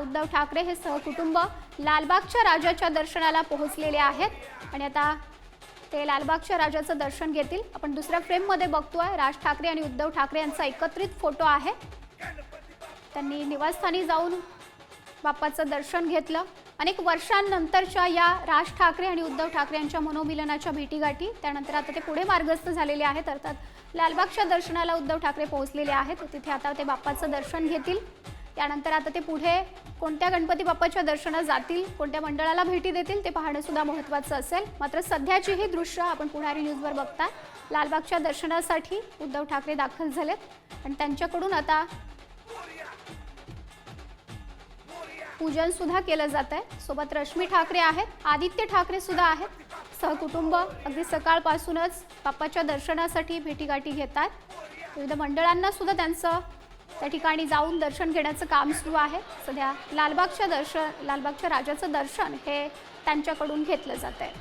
उद्धव ठाकरे हे सहकुटुंब लालबागच्या राजाच्या दर्शनाला पोहोचलेले आहेत. आणि आता ते लालबागच्या राजाचं दर्शन घेतील. आपण दुसऱ्या फ्रेममध्ये बघतोय राज ठाकरे आणि उद्धव ठाकरे यांचा एकत्रित फोटो आहे. त्यांनी निवासस्थानी जाऊन बाप्पाचं दर्शन घेतलं. अनेक वर्षांनंतरच्या या राज ठाकरे आणि उद्धव ठाकरे यांच्या मनोमिलनाच्या भेटीगाठी त्यानंतर आता ते पुढे मार्गस्थ झालेले आहेत. अर्थात लालबागच्या दर्शनाला उद्धव ठाकरे पोहोचलेले आहेत. तिथे आता ते बाप्पाचं दर्शन घेतील. त्यानंतर आता ते पुढे कोणत्या गणपती बाप्पाच्या दर्शनात जातील कोणत्या मंडळाला भेटी देतील ते पाहणं सुद्धा महत्त्वाचं असेल. मात्र सध्याची ही दृश्य आपण पुणारी न्यूजवर बघता लालबागच्या दर्शनासाठी उद्धव ठाकरे दाखल झालेत. आणि त्यांच्याकडून आता पूजन सुद्धा केलं जात आहे सोबत रश्मी ठाकरे आहेत आदित्य ठाकरे सुद्धा आहेत. सहकुटुंब अगदी सकाळपासूनच बाप्पाच्या दर्शनासाठी भेटीगाठी घेतात विविध मंडळांना सुद्धा त्यांचं त्या ठिकाणी जाऊन दर्शन घेण्याचं काम सुरू आहे. सध्या लालबागच्या दर्शन लालबागच्या राजाचं दर्शन हे त्यांच्याकडून घेतलं जात आहे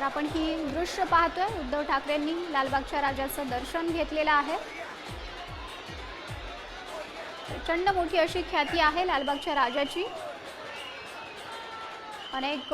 तर आपण ही दृश्य पाहतोय. उद्धव ठाकरेंनी लालबागच्या राजाचं दर्शन घेतलेलं आहे. प्रचंड मोठी अशी ख्याती आहे लालबागच्या राजाची. अनेक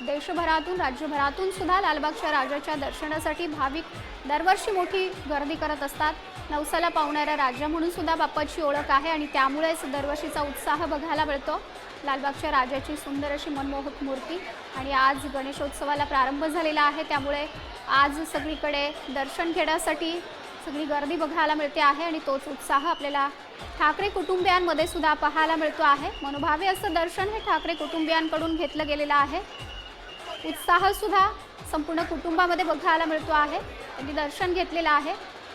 देशभरातून राज्यभरातून सुद्धा लालबागच्या राजाच्या दर्शनासाठी भाविक दरवर्षी मोठी गर्दी करत असतात. नवसाला पावणारा राजा म्हणून सुद्धा बाप्पाची ओळख आहे आणि त्यामुळेच दरवर्षीचा उत्साह बघायला मिळतो. लालबागच्या राजाची सुंदर अशी मनमोहक मूर्ती आणि आज गणेशोत्सवाला प्रारंभ झालेला आहे. त्यामुळे आज सगळीकडे दर्शन घेण्यासाठी सगळी गर्दी बघायला मिळते आहे आणि तोच उत्साह आपल्याला ठाकरे कुटुंबियांमध्ये सुद्धा पाहायला मिळतो आहे. मनोभावे असं दर्शन हे ठाकरे कुटुंबियांकडून घेतलं गेलेलं आहे. उत्साहसुद्धा संपूर्ण कुटुंबामध्ये बघायला मिळतो आहे. त्यांनी दर्शन घेतलेलं आहे.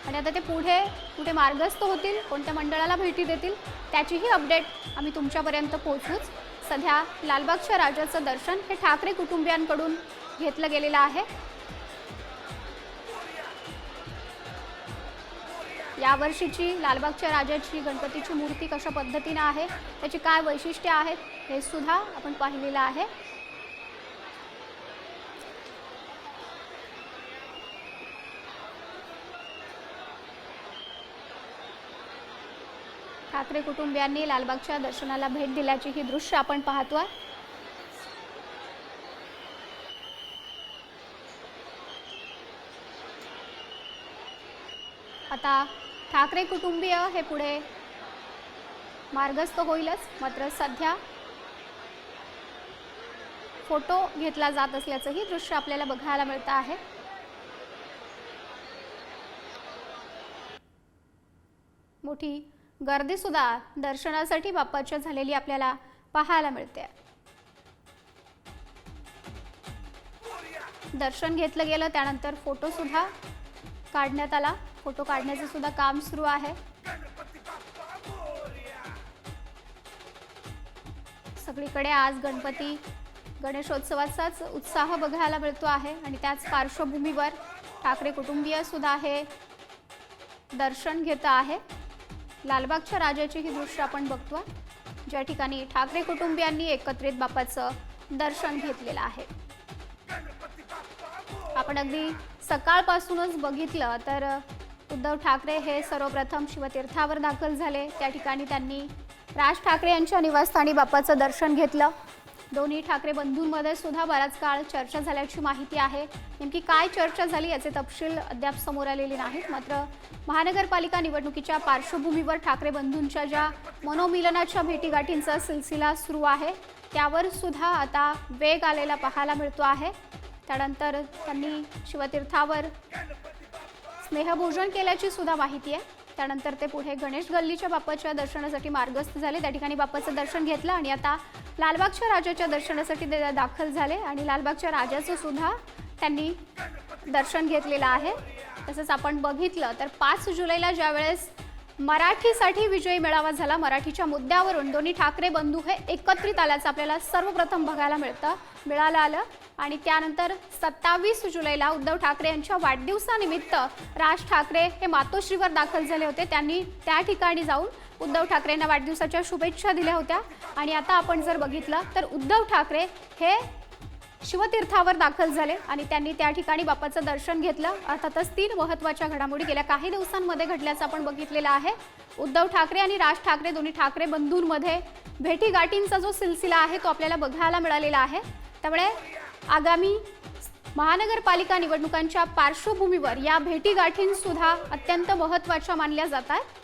आणि आता ते पुढे कुठे मार्गस्थ होतील कोणत्या मंडळाला भेटी देतील त्याचीही अपडेट आम्ही तुमच्यापर्यंत पोहोचूच सध्या लालबागच्या राजाचं दर्शन हे ठाकरे कुटुंबियांकडून घेतलं गेलेलं आहे. यावर्षीची लालबागच्या राजाची गणपतीची मूर्ती कशा पद्धतीनं आहे त्याची काय वैशिष्ट्ये आहेत हे सुद्धा आपण पाहिलेलं आहे. ठाकरे कुटुंबियांनी लालबागच्या दर्शनाला भेट दिल्याची ही दृश्य आपण पाहतो आहे. आता ठाकरे कुटुंबीय हे पुढे मार्गस्थ होईलच मात्र सध्या फोटो घेतला जात असल्याचंही दृश्य आपल्याला बघायला मिळतं आहे. मोठी गर्दी सुद्धा दर्शनासाठी बाप्पाच्या झालेली आपल्याला पाहायला मिळते. दर्शन घेतलं गेलं त्यानंतर फोटो सुद्धा काढण्यात आला. फोटो काढण्याचं सुद्धा काम सुरू आहे. सगळीकडे आज गणपती गणेशोत्सवाचाच उत्साह बघायला मिळतो आहे आणि त्याच पार्श्वभूमीवर ठाकरे कुटुंबीय सुद्धा हे दर्शन घेत आहे. लालबागच्या राजाची ही दृश्य आपण बघतो ज्या ठिकाणी ठाकरे कुटुंबियांनी एकत्रित बाप्पाचं दर्शन घेतलेलं आहे. आपण अगदी सकाळपासूनच बघितलं तर उद्धव ठाकरे हे सर्वप्रथम शिवतीर्थावर दाखल झाले. त्या ठिकाणी त्यांनी राज ठाकरे यांच्या निवासस्थानी बाप्पाचं दर्शन घेतलं. दोन्ही ठाकरे बंधूंमध्ये सुद्धा बराच काळ चर्चा झाल्याची माहिती आहे. नेमकी काय चर्चा झाली याचे तपशील अद्याप समोर आलेले नाहीत. मात्र महानगरपालिका निवडणुकीच्या पार्श्वभूमीवर ठाकरे बंधूंच्या ज्या मनोमिलनाच्या भेटीगाठींचा सिलसिला सुरू आहे त्यावर सुद्धा आता वेग आलेला पाहायला मिळतो आहे. त्यानंतर त्यांनी शिवतीर्थावर स्नेहभोजन केल्याची सुद्धा माहिती आहे. त्यानंतर ते पुढे गणेश गल्लीच्या बाप्पाच्या दर्शनासाठी मार्गस्थ झाले. त्या ठिकाणी बाप्पाचं दर्शन घेतलं आणि आता लालबागच्या राजाच्या दर्शनासाठी ते दाखल झाले आणि लालबागच्या राजाचं सुद्धा त्यांनी दर्शन घेतलेलं आहे. तसंच आपण बघितलं तर पाच जुलैला ज्यावेळेस मराठीसाठी विजयी मेळावा झाला. मराठीच्या मुद्द्यावरून दोन्ही ठाकरे बंधू हे एकत्रित आल्याचं आपल्याला सर्वप्रथम बघायला मिळतं मिळालं आलं. आणि त्यानंतर सत्तावीस जुलैला उद्धव ठाकरे यांच्या वाढदिवसानिमित्त राज ठाकरे हे मातोश्रीवर दाखल झाले होते. त्यांनी त्या ठिकाणी जाऊन उद्धव ठाकरेंना वाढदिवसाच्या शुभेच्छा दिल्या होत्या. आणि आता आपण जर बघितलं तर उद्धव ठाकरे हे शिवतीर्थावर दाखल झाले आणि त्यांनी त्या ठिकाणी बाप्पाचं दर्शन घेतलं. अर्थातच तीन महत्त्वाच्या घडामोडी गेल्या काही दिवसांमध्ये घडल्याचं आपण बघितलेलं आहे. उद्धव ठाकरे आणि राज ठाकरे दोन्ही ठाकरे बंधूंमध्ये भेटीगाठींचा जो सिलसिला आहे तो आपल्याला बघायला मिळालेला आहे. त्यामुळे आगामी महानगरपालिका निवडणुकांच्या पार्श्वभूमीवर या भेटीगाठींसुद्धा अत्यंत महत्त्वाच्या मानल्या जात आहेत.